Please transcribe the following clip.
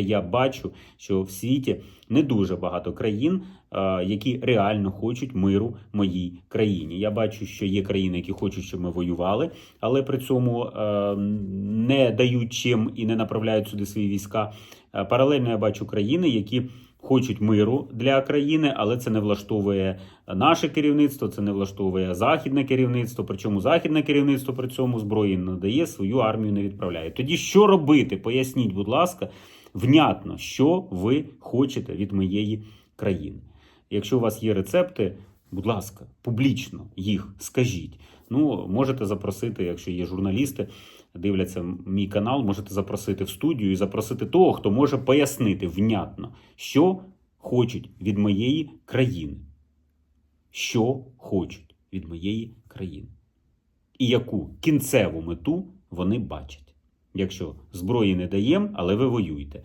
Я бачу, що в світі не дуже багато країн, е, які реально хочуть миру моїй країні. Я бачу, що є країни, які хочуть, щоб ми воювали, але при цьому е, не дають чим і не направляють сюди свої війська. Е, Паралельно я бачу країни, які хочуть миру для країни, але це не влаштовує наше керівництво, це не влаштовує західне керівництво. Причому західне керівництво при цьому зброї не надає, свою армію не відправляє. Тоді що робити? Поясніть, будь ласка, внятно, що ви хочете від моєї країни. Якщо у вас є рецепти, будь ласка, публічно їх скажіть. Ну, можете запросити, якщо є журналісти, дивляться мій канал, можете запросити в студію і запросити того, хто може пояснити внятно, що хочуть від моєї країни. Що хочуть від моєї країни. І яку кінцеву мету вони бачать. Якщо зброї не даємо, але ви воюєте.